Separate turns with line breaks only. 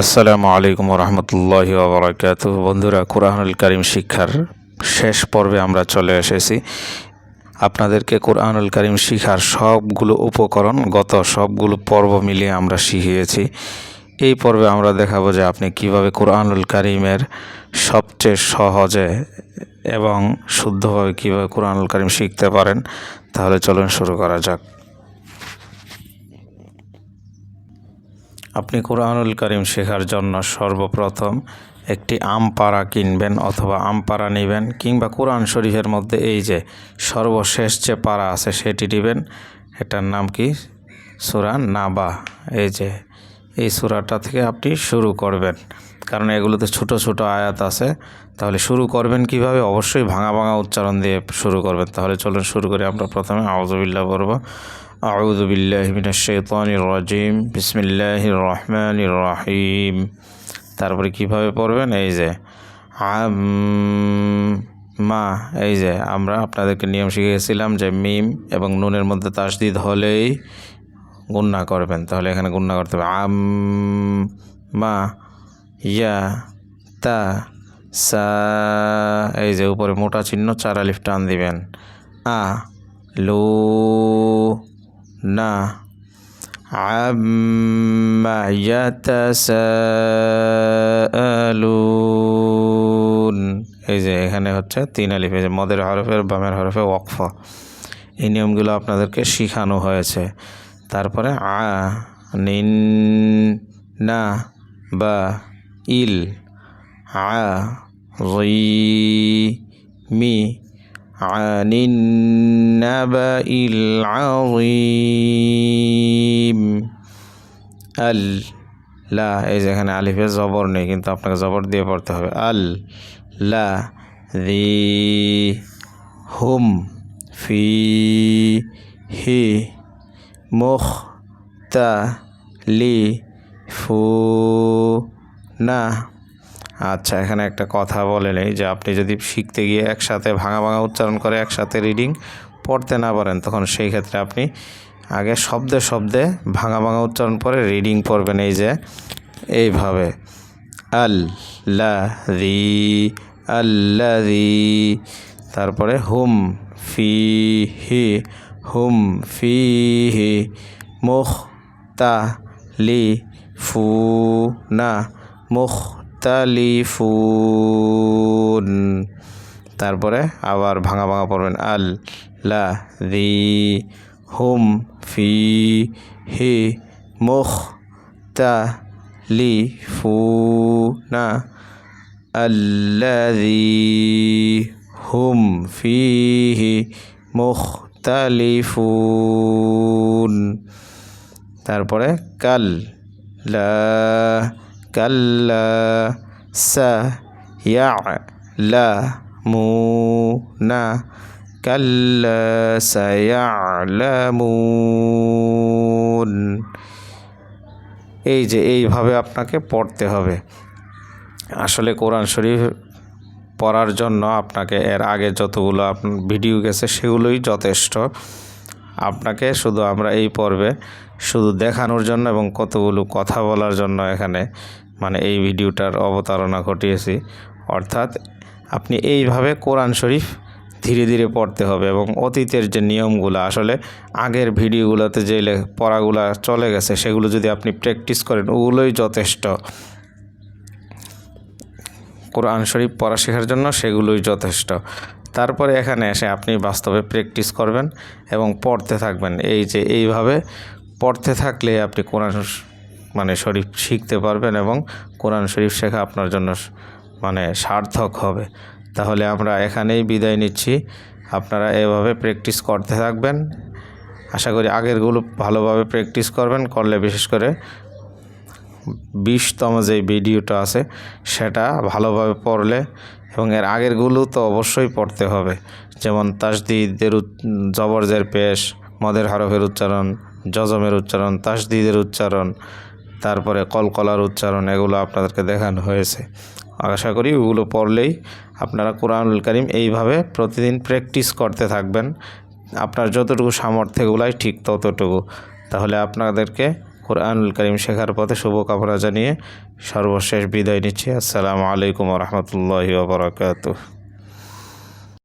আসসালামু আলাইকুম রহমতুল্লাহি ওবরাকাত বন্ধুরা, কোরআনুল করিম শিক্ষার শেষ পর্বে আমরা চলে এসেছি। আপনাদেরকে কোরআনুল করিম শিখার সবগুলো উপকরণ, গত সবগুলো পর্ব মিলিয়ে আমরা শিখিয়েছি। এই পর্বে আমরা দেখাবো যে আপনি কীভাবে কোরআনুল করিমের সবচেয়ে সহজে এবং শুদ্ধভাবে কীভাবে কোরআনুল করিম শিখতে পারেন। তাহলে চলুন শুরু করা যাক। আপনি কোরআনুল করিম শেখার জন্য সর্বপ্রথম একটি আমপাড়া কিনবেন অথবা আমপাড়া নেবেন কিংবা কোরআন শরীফের মধ্যে এই যে সর্বশেষ যে পাড়া আছে সেটি নেবেন। এটার নাম কি? সুরা নাবা। এই যে, এই সুরাটা থেকে আপনি শুরু করবেন। কারণ এগুলোতে ছোট ছোট আয়াত আছে। তাহলে শুরু করবেন কীভাবে? অবশ্যই ভাঙা ভাঙা উচ্চারণ দিয়ে শুরু করবেন। তাহলে চলুন শুরু করি। আমরা প্রথমে আউজবিল্লা পড়ব। أعوذ بالله من الشيطان الرجيم بسم الله الرحمن الرحيم তারপরে কিভাবে পড়বেন এই যে আম মা এই যে আমরা আপনাদেরকে নিয়ম শিখিয়েছিলাম যে মিম এবং নুনের মধ্যে তাসদিদ হলেই গুন্না করবেন তাহলে এখানে গুন্না করতে হবে আম মা ইয়া তা সা এই যে উপরে মোটা চিহ্ন চার আলিফ টান দিবেন আ লু না عما يتساءلون এই যে এখানে হচ্ছে তিন আলিফ এই যে মদের হরফের বামের হরফে ওয়াকফ এই নিয়মগুলো আপনাদেরকে শিখানো হয়েছে তারপরে আ নিন না বা ইল আ মি عن النبأ العظيم আল লা এই যে এখানে আলিফে জবর নেই কিন্তু আপনাকে জবর দিয়ে পড়তে হবে আল লা দি হুম ফি হি মুখ তা লি ফু না আচ্ছা এখানে একটা কথা বলে নেই যে আপনি যদি শিখতে গিয়ে একসাথে ভাঙা ভাঙা উচ্চারণ করে একসাথে রিডিং পড়তে না পারেন, তখন সেই ক্ষেত্রে আপনি আগে শব্দে শব্দে ভাঙা ভাঙা উচ্চারণ পরে রিডিং পড়বেন। এই যে, এইভাবে। আল লা রি আল্লা রি তারপরে হুম ফি হি হুম ফি হি মুখ তা লি ফু না মুখ মুখতালিফুন। তারপরে আবার ভাঙা ভাঙা পড়বেন। আল লা দি হুম ফি হি মুখ তা লি ফু না আল্লাদি হুম ফিহি মুখতালিফুন। তারপরে কাল লা সা ইয়ালামুনা কাল্লা সায়ালামুন এই যে এইভাবে আপনাকে পড়তে হবে। আসলে কোরআন শরীফ পড়ার জন্য আপনাকে এর আগে যতগুলো ভিডিও গেছে সেগুলোই যথেষ্ট। আপনাকে শুধু আমরা এই পর্বে শুধু দেখানোর জন্য এবং কতগুলো কথা বলার জন্য এখানে মানে এই ভিডিওটার অবতারণা ঘটিয়েছি। অর্থাৎ আপনি এইভাবে কোরআন শরীফ ধীরে ধীরে পড়তে হবে এবং অতীতের যে নিয়মগুলো, আসলে আগের ভিডিওগুলোতে যে পড়াগুলো চলে গেছে, সেগুলো যদি আপনি প্র্যাকটিস করেন, ওগুলোই যথেষ্ট। কোরআন শরীফ পড়া শেখার জন্য সেগুলোই যথেষ্ট। তারপরে এখানে এসে আপনি বাস্তবে প্র্যাকটিস করবেন এবং পড়তে থাকবেন। এই যে এইভাবে পড়তে থাকলে আপনি কোরআন মানে শরীফ শিখতে পারবেন এবং কোরআন শরীফ শেখা আপনার জন্য মানে সার্থক হবে। তাহলে আমরা এখানেই বিদায় নিচ্ছি। আপনারা এভাবে প্র্যাকটিস করতে থাকবেন। আশা করি আগেরগুলো ভালোভাবে প্র্যাকটিস করবেন, করলে বিশেষ করে বিশতম যে ভিডিওটা আছে, সেটা ভালোভাবে পড়লে এবং এর আগেরগুলো তো অবশ্যই পড়তে হবে। যেমন তাসদিদের জবরজের পেশ, মদের হরফের উচ্চারণ, জজমের উচ্চারণ, তাসদিদের উচ্চারণ তারপরে কলকলার উচ্চারণ, এগুলো আপনাদেরকে দেখানো হয়েছে। আশা করি ওগুলো পড়লেই আপনারা কোরআনুল করিম এইভাবে প্রতিদিন প্র্যাকটিস করতে থাকবেন। আপনার যতটুকু সামর্থ্যগুলাই ঠিক ততটুকু। তাহলে আপনাদেরকে কোরআনুল করিম শেখার পথে শুভকামনা জানিয়ে সর্বশেষ বিদায় নিচ্ছি। আসসালামু আলাইকুম রহমতুল্লাহি ওবরাকাতুহ